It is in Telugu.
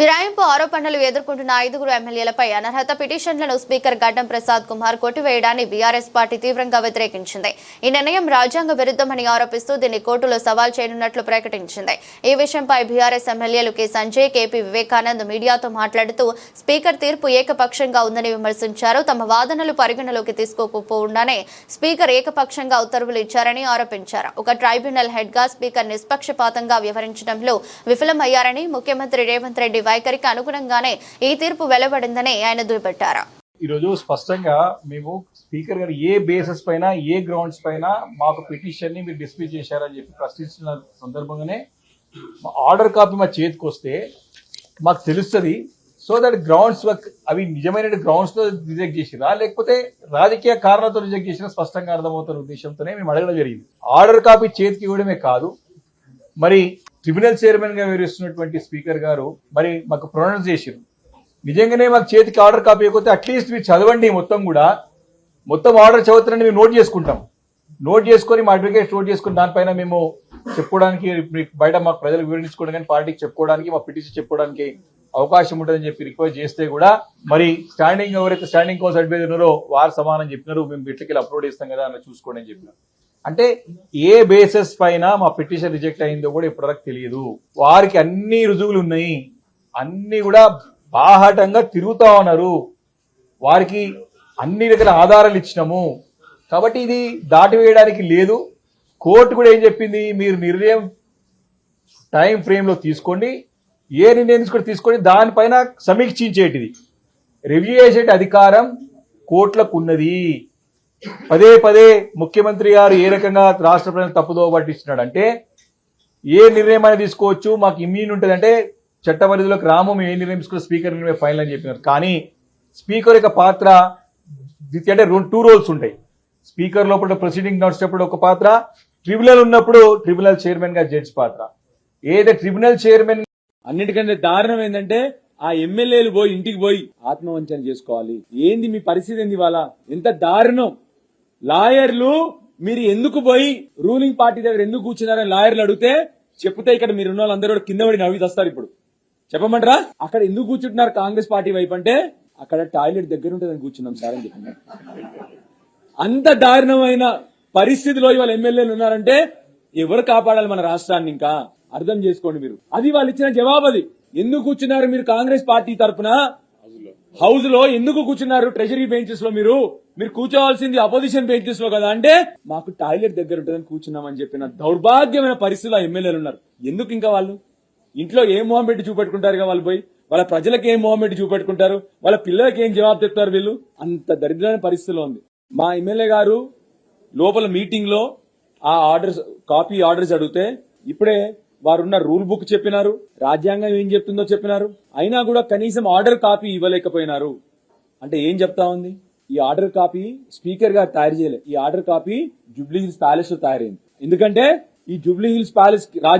ఫిరాయింపు ఆరోపణలు ఎదుర్కొంటున్న ఐదుగురు ఎమ్మెల్యేలపై అనర్హత పిటిషన్లను స్పీకర్ గడ్డం ప్రసాద్ కుమార్ కొట్టివేయడాన్ని బీఆర్ఎస్ పార్టీ తీవ్రంగా వ్యతిరేకించింది. ఈ నిర్ణయం రాజ్యాంగ విరుద్ధమని ఆరోపిస్తూ దీన్ని కోర్టులో సవాల్ చేయనున్నట్లు ప్రకటించింది. ఈ విషయంపై బీఆర్ఎస్ ఎమ్మెల్యేలు కె. సంజయ్ కేపీ వివేకానంద్ మీడియాతో మాట్లాడుతూ స్పీకర్ తీర్పు ఏకపక్షంగా ఉందని విమర్శించారు. తమ వాదనలు పరిగణలోకి తీసుకోకపోకుండానే స్పీకర్ ఏకపక్షంగా ఉత్తర్వులు ఇచ్చారని ఆరోపించారు. ఒక ట్రైబ్యునల్ హెడ్గా స్పీకర్ నిష్పక్షపాతంగా వ్యవహరించడంలో విఫలమయ్యారని ముఖ్యమంత్రి రేవంత్ రెడ్డి వైఖరికి అనుగుణంగానే ఈ తీర్పు వెలువడిందని ఆయన దుయ్యబట్టారు. ఈరోజు స్పష్టంగా మేము స్పీకర్ గారు ఏ బేసిస్ పైన ఏ గ్రౌండ్స్ పైన మాకు పిటిషన్ని మీరు డిస్మిస్ చేశారని చెప్పి ప్రశ్నించిన సందర్భంగానే ఆర్డర్ కాపీ మా చేతికి వస్తే మాకు తెలుస్తుంది. సో దట్ గ్రౌండ్స్ అవి నిజమైన గ్రౌండ్స్తో రిజెక్ట్ చేసిరా? లేకపోతే రాజకీయ కారణాలతో రిజెక్ట్ చేసినా స్పష్టంగా అర్థమవుతున్న ఉద్దేశంతోనే మేము అడగడం జరిగింది. ఆర్డర్ కాపీ చేతికి ఇవ్వడమే కాదు. మరి ట్రిబ్యునల్ చైర్మన్గా వివరిస్తున్నటువంటి స్పీకర్ గారు మరి మాకు ప్రొనౌన్స్ చేసారు నిజంగానే మాకు చేతికి ఆర్డర్ కాపీ అయిపోతే అట్లీస్ట్ మీరు చదవండి మొత్తం కూడా. మొత్తం ఆర్డర్ చదువుతారని మేము నోట్ చేసుకుంటాం. నోట్ చేసుకొని మా అడ్వకేట్ నోట్ చేసుకుని దానిపైన మేము చెప్పుకోవడానికి బయట మాకు ప్రజలు వివరించుకోవడం కానీ పార్టీకి చెప్పుకోవడానికి మా పిటిషన్ చెప్పుకోవడానికి అవకాశం ఉంటుందని చెప్పి రిక్వెస్ట్ చేస్తే కూడా మరి స్టాండింగ్ ఎవరైతే స్టాండింగ్ కోసం అడ్వైజర్ ఉన్నారో వారు సమానం చెప్పినారు. మేము వీటికి అప్లోడ్ చేస్తాం కదా అని చూసుకోండి అని చెప్పినారు. అంటే ఏ బేసిస్ పైన మా పిటిషన్ రిజెక్ట్ అయిందో కూడా ఇప్పటివరకు తెలియదు వారికి అన్ని రుజువులు ఉన్నాయి. అన్ని కూడా బాహాటంగా తిరుగుతా ఉన్నారు. వారికి అన్ని రకాల ఆధారాలు ఇచ్చినాము. కాబట్టి ఇది దాటివేయడానికి లేదు. కోర్టు కూడా ఏం చెప్పింది? మీరు నిర్ణయం టైం ఫ్రేమ్లో తీసుకోండి. ఏ నిర్ణయం తీసుకొని తీసుకోండి? దానిపైన సమీక్షించేటిది. రివ్యూ చేసే అధికారం కోర్టులకు ఉన్నది. పదే పదే ముఖ్యమంత్రి గారు ఏ రకంగా రాష్ట్ర ప్రజలు తప్పుదో పట్టిస్తున్నాడు అంటే ఏ నిర్ణయం అయినా తీసుకోవచ్చు మాకు ఇమ్యూన్ ఉంటుంది అంటే చట్ట పరిధిలోకి రాము మేము ఏ నిర్ణయం తీసుకున్న స్పీకర్ నిర్ణయం ఫైనల్ అని చెప్పినారు. కానీ స్పీకర్ యొక్క పాత్ర ద్వితీయ అంటే రెండు టూ రోల్స్ ఉంటాయి. స్పీకర్ లోపల ప్రొసీడింగ్ నడిచేటప్పుడు ఒక పాత్ర ట్రిబ్యునల్ ఉన్నప్పుడు ట్రిబ్యునల్ చైర్మన్గా జడ్జి పాత్ర. ఏదైతే ట్రిబ్యునల్ చైర్మన్ అన్నిటికంటే దారుణం ఏంటంటే ఆ ఎమ్మెల్యేలు పోయి ఇంటికి పోయి ఆత్మవంచన చేసుకోవాలి. ఏంది మీ పరిస్థితి ఏంది ఇవాళ? ఎంత దారుణం! లాయర్లు మీరు ఎందుకు పోయి రూలింగ్ పార్టీ దగ్గర ఎందుకు కూర్చున్నారని లాయర్లు అడిగితే చెప్తే ఇక్కడ మీరు ఉన్న వాళ్ళందరూ కూడా కింద పడి నవ్వి వస్తారు ఇప్పుడు. చెప్పమంటారా? అక్కడ ఎందుకు కూర్చుంటున్నారు కాంగ్రెస్ పార్టీ వైపు అంటే అక్కడ టాయిలెట్ దగ్గర ఉంటుందని కూర్చున్నాం సార్ అని చెప్పినారు అంత దారుణమైన పరిస్థితిలో ఇవాళ ఎమ్మెల్యేలు ఉన్నారంటే ఎవరు కాపాడాలి మన రాష్ట్రాన్ని ఇంకా? అర్థం చేసుకోండి మీరు. అది వాళ్ళు ఇచ్చిన జవాబు అది. ఎందుకు కూర్చున్నారు మీరు కాంగ్రెస్ పార్టీ తరపున? హౌస్లో ఎందుకు కూర్చున్నారు ట్రెజరీ బెంచెస్లో మీరు? మీరు కూర్చోవాల్సింది అపోజిషన్ బెంచెస్లో కదా. అంటే మాకు టాయిలెట్ దగ్గర ఉంటుందని కూర్చున్నామని చెప్పిన దౌర్భాగ్యమైన పరిస్థితులు ఆ ఎమ్మెల్యేలు ఉన్నారు. ఎందుకు ఇంకా వాళ్ళు? ఇంట్లో ఏం మొహం పెట్టి చూపెట్టుకుంటారు వాళ్ళు పోయి? వాళ్ళ ప్రజలకు ఏం మొహం పెట్టి చూపెట్టుకుంటారు? వాళ్ళ పిల్లలకి ఏం జవాబు చెప్తారు వీళ్ళు? అంత దరిద్రమైన పరిస్థితిలో ఉంది. మా ఎమ్మెల్యే గారు లోపల మీటింగ్లో ఆ ఆర్డర్స్ కాపీ ఆర్డర్స్ అడిగితే ఇప్పుడే వారున్న రూల్ బుక్ చెప్పినారు రాజ్యాంగం ఏం చెప్తుందో చెప్పినారు అయినా కూడా కనీసం ఆర్డర్ కాపీ ఇవ్వలేకపోయినారు. అంటే ఏం చెప్తా ఉంది? ఈ ఆర్డర్ కాపీ స్పీకర్ గారు తయారు చేయలేదు ఈ ఆర్డర్ కాపీ జూబ్లీ హిల్స్ ప్యాలెస్లో తయారైంది. ఎందుకంటే ఈ జూబ్లీ హిల్స్ ప్యాలెస్